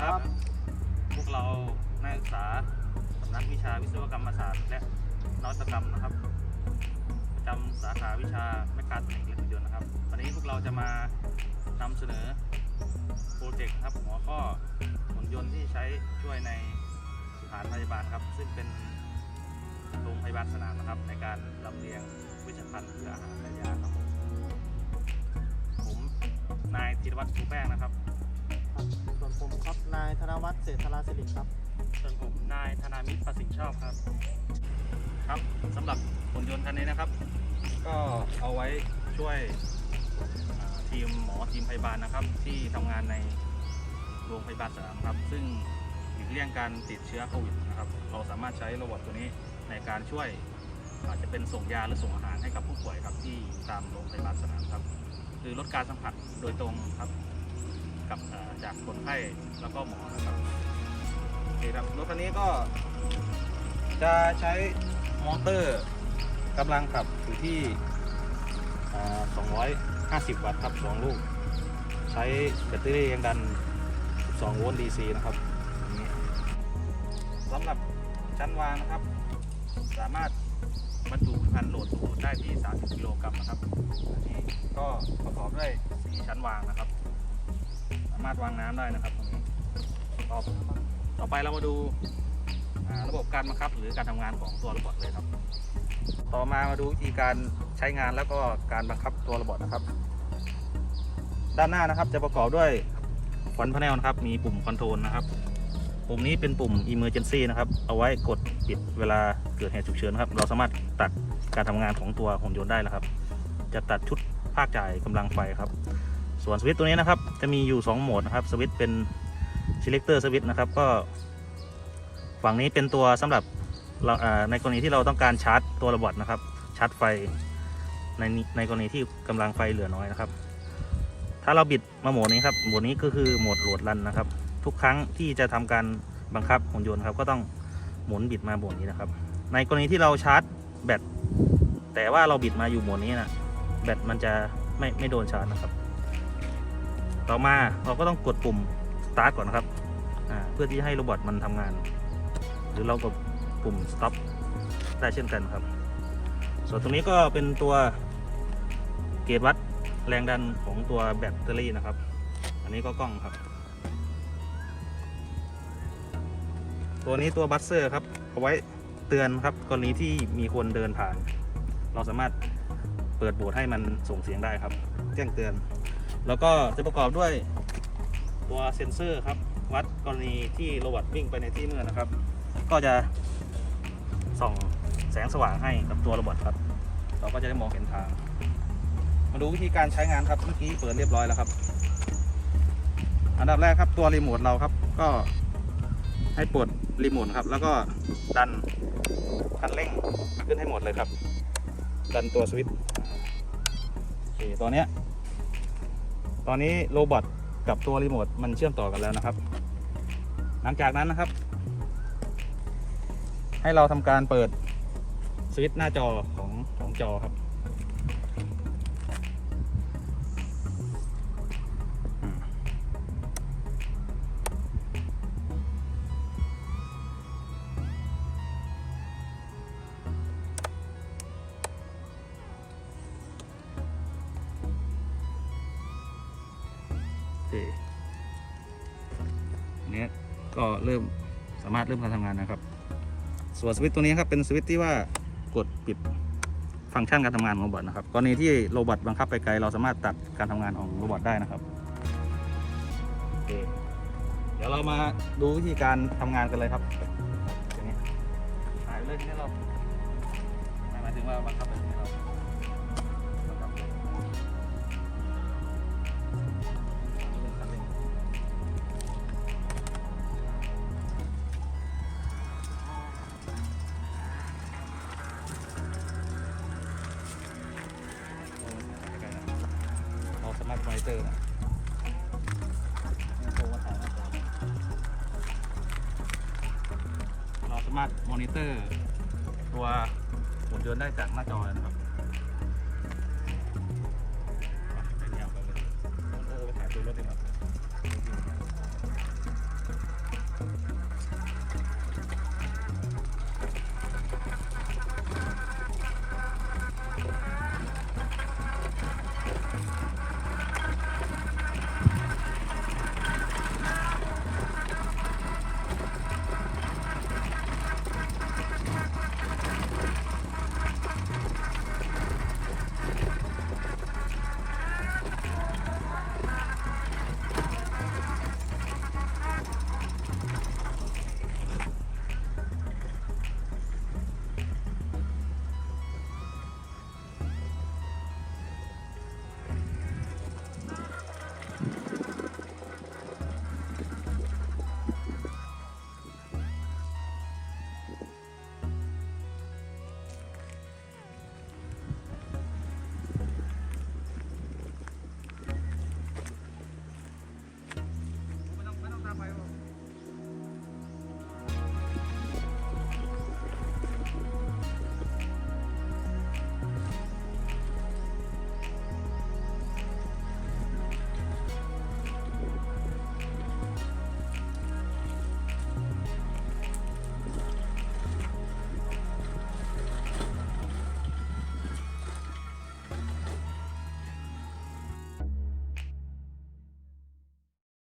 ครับ พวกเรานักศึกษาสำนักวิชาวิศวกรรมศาสตร์และนวัตกรรมนะครับประจำสาขาวิชาแมคคาทรอนิกส์และหุ่นยนต์นะครับ วันนี้พวกเราจะมานำเสนอโปรเจกต์ครับหัวข้อหุ่นยนต์ที่ใช้ช่วยในสถานพยาบาลครับ ซึ่งเป็นโรงพยาบาลสนามนะครับ ในการลำเลียงเวิชภัณฑ์เพื่ออาหารและยาครับผมนายธีรวัตรชูแป้งนะครับครับส่วนผมครับ วัฒน์เศรษฐราสิริครับ ส่วนผมนายธนามิตรประสิทธิ์ชอบครับ ครับสำหรับหุ่นยนต์คันนี้นะครับ ก็เอาไว้ช่วยอ่าทีมหมอทีมพยาบาลนะครับ ที่ทำงานในโรงพยาบาลสนามครับ ซึ่งหลีกเลี่ยงการติดเชื้อโควิดนะครับ เราสามารถใช้โรบอทตัวนี้ในการช่วยอาจจะเป็นส่งยาหรือส่งอาหารให้กับผู้ป่วยครับที่ตามโรงพยาบาลสนามครับคือลดการสัมผัสโดยตรงครับ กับจากคนไข้แล้วก็หมอนะครับโอเคครับรถคันนี้ก็ จะใช้มอเตอร์กำลังขับอยู่ที่อ่า250 วัตต์ครับ 2 ลูก ใช้แบตเตอรี่แรงดัน 2 โวลต์ DC นะครับสำหรับชั้นวางนะครับ สามารถบรรจุพันโหลดสูงได้ที่ 30 กิโลกรัมนะครับอันนี้ก็ประกอบด้วย 4 ชั้นวางนะครับามารถวางน้ำได้นะครับตรงนี้ต่อต่อไปเรามาดูาระบบการบังคับหรือการทำงานของตัวระบบเลยครับ ต่อมามาดูวิธีการใช้งานแล้วก็การบังคับตัวระบบนะครับ ด้านหน้านะครับจะประกอบด้วยฟอนต์พาเนลนะครับ มีปุ่มคอนโทรลนะครับ ปุ่มนี้เป็นปุ่ม Emergency นะครับ เอาไว้กดปิดเวลาเกิดเหตุฉุกเฉินครับ เราสามารถตัดการทำงานของตัวหุ่นยนต์ได้แล้วครับ จะตัดชุดภาคจ่ายกำลังไฟครับ ส่วนสวิตตัวนี้นะครับ จะมีอยู่ 2 โหมดนะครับสวิตเป็น selector สวิตนะครับก็ฝั่งนี้เป็นตัวสำหรับเราในกรณีที่เราต้องการชาร์จตัวระบบนะครับ ชาร์จไฟในในกรณีที่กำลังไฟเหลือน้อยนะครับ ถ้าเราบิดมาโหมดนี้ครับโหมดนี้ก็คือโหมดโหลดรันนะครับ ทุกครั้งที่จะทำการบังคับหุ่นยนต์ครับก็ต้องหมุนบิดมาโหมดนี้นะครับ ในกรณีที่เราชาร์จแบตแต่ว่าเราบิดมาอยู่โหมดนี้นะแบตมันจะไม่ไม่โดนชาร์จนะครับ ต่อมาเราก็ต้องกดปุ่ม start ก่อนนะครับเพื่อที่ให้โรบอทมันทำงาน หรือเรากดปุ่ม stop ได้เช่นกันครับ ส่วนตรงนี้ก็เป็นตัวเกจวัดแรงดันของตัวแบตเตอรี่นะครับ อันนี้ก็กล้องครับ ตัวนี้ตัวบัสเซอร์ครับเอาไว้เตือนครับกรณีที่มีคนเดินผ่าน เราสามารถเปิดโบสให้มันส่งเสียงได้ครับ แจ้งเตือน แล้วก็จะประกอบด้วยตัวเซ็นเซอร์ครับ วัดกรณีที่โรบอทวิ่งไปในที่มืดนะครับ ก็จะส่องแสงสว่างให้กับตัวโรบอทครับ เราก็จะได้มองเห็นทาง มาดูวิธีการใช้งานครับเมื่อกี้เปิดเรียบร้อยแล้วครับ อันดับแรกครับตัวรีโมทเราครับ ก็ให้ปลดรีโมทครับ แล้วก็ดันคันเร่งขึ้นให้หมดเลยครับ ดันตัวสวิตช์โอเคตัวเนี้ย ตอนนี้โรบอทกับตัวรีโมทมันเชื่อมต่อกันแล้วนะครับ หลังจากนั้นนะครับ ให้เราทำการเปิดสวิตช์หน้าจอของของจอครับ เคอันเนี้ยก็เริ่มสามารถเริ่มการทำงานนะครับ ส่วนสวิตช์ตัวนี้ครับเป็นสวิตช์ที่ว่ากดปิดฟังก์ชันการทำงานของโรบอทนะครับกรณีที่โรบอทบังคับไปไกลเราสามารถตัดการทำงานของโรบอทได้นะครับโอเคเดี๋ยวเรามาดูวิธีการทำงานกันเลยครับทีนี้หายเลยทีนี้เราหมายถึงว่าบังคับไป มารถมอนิเตอร์นะเราสามารถมอนิเตอร์ ตัวหุ่นยนต์ได้จากหน้าจอนะครับไปเนี่ยเอาไปเลยเออไปถ่ายตัวรถดีกว่า